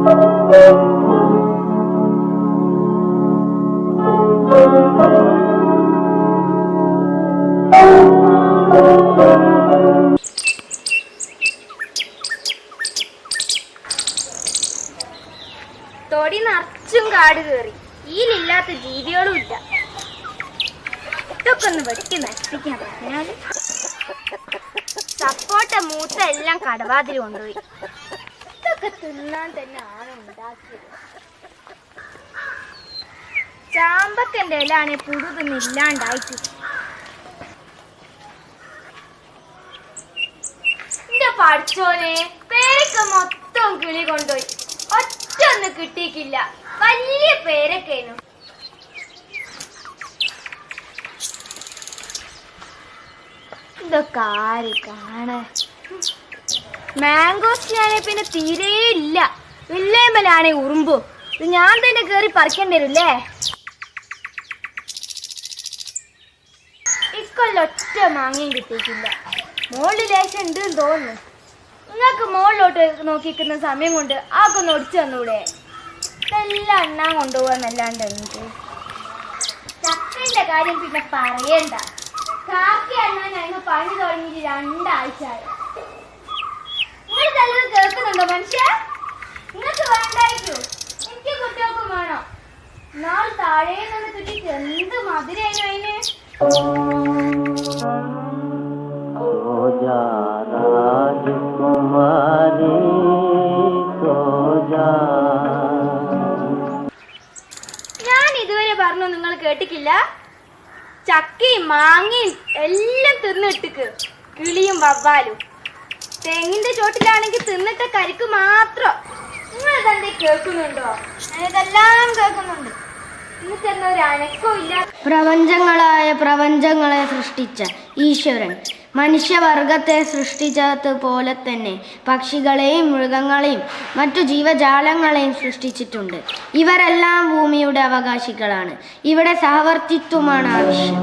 തൊടി നിറച്ചും കാട് കയറി. ഈലില്ലാത്ത ജീവികളും ഇല്ല. ഇതൊക്കെ ഒന്ന് വെട്ടി നശിപ്പിക്കാൻ പറഞ്ഞാൽ. സപ്പോട്ട മൂത്ത എല്ലാം കടവാതിൽ കൊണ്ടുപോയി. ഇതൊക്കെ തിന്നാൻ തന്നെ ആണ് ഉണ്ടാക്കിയത്. ചാമ്പക്കന്റെ ഇലാണ് പുഴു ഇല്ലാണ്ടായിട്ട്. എന്റെ പഠിച്ചോനെ പേരക്ക മൊത്തം കിളി കൊണ്ടുപോയി. ഒറ്റ ഒന്ന് കിട്ടിയിട്ടില്ല. വലിയ പേരക്കേനു ഇതൊക്കെ ആര് കാണാ മാംഗോസ്റ്റിനാണെ പിന്നെ തീരെ ഇല്ല. വില്ലേമ്പലാണെ ഉറുമ്പു. ഇത് ഞാൻ തന്നെ കേറി പറിക്കേണ്ടി വരില്ലേ? ഇക്കൊല്ലൊറ്റ മാങ്ങയും കിട്ടിയിട്ടില്ല. മോളിൽ ലേശം ഉണ്ട് എന്ന് തോന്നുന്നു. നിങ്ങൾക്ക് മോളിലോട്ട് നോക്കിക്കുന്ന സമയം കൊണ്ട് ആക്കൊന്ന് ഒടിച്ചു തന്നൂടെ? ഇതെല്ലാം എണ്ണാൻ കൊണ്ടുപോകാന്നല്ലാണ്ട് എന്ത്? ചക്കന്റെ കാര്യം പിന്നെ പറയണ്ട. കാക്കി അണ്ണാൻ അങ്ങ് പണി തുടങ്ങിയിട്ട് രണ്ടാഴ്ചയായി. ഞാൻ ഇതുവരെ പറഞ്ഞു നിങ്ങൾ കേട്ടിട്ടില്ല? ചക്കയും മാങ്ങയും എല്ലാം തിന്നിട്ടിക്ക്. കിളിയും വവ്വാലും. തെങ്ങിന്റെ ചോട്ടിലാണെങ്കിൽ തിന്നിട്ട കരിക്ക് മാത്രം. നിങ്ങൾ ഇതെന്തേ കേൾക്കുന്നുണ്ടോ? ഞാനിതെല്ലാം കേൾക്കുന്നുണ്ട്. പ്രപഞ്ചങ്ങളായ പ്രപഞ്ചങ്ങളെ സൃഷ്ടിച്ച ഈശ്വരൻ. മനുഷ്യവർഗത്തെ സൃഷ്ടിച്ചത് പോലെ തന്നെ പക്ഷികളെയും മൃഗങ്ങളെയും മറ്റു ജീവജാലങ്ങളെയും സൃഷ്ടിച്ചിട്ടുണ്ട്. ഇവരെല്ലാം ഭൂമിയുടെ അവകാശികളാണ്. ഇവിടെ സഹവർത്തിത്വമാണ് ആവശ്യം.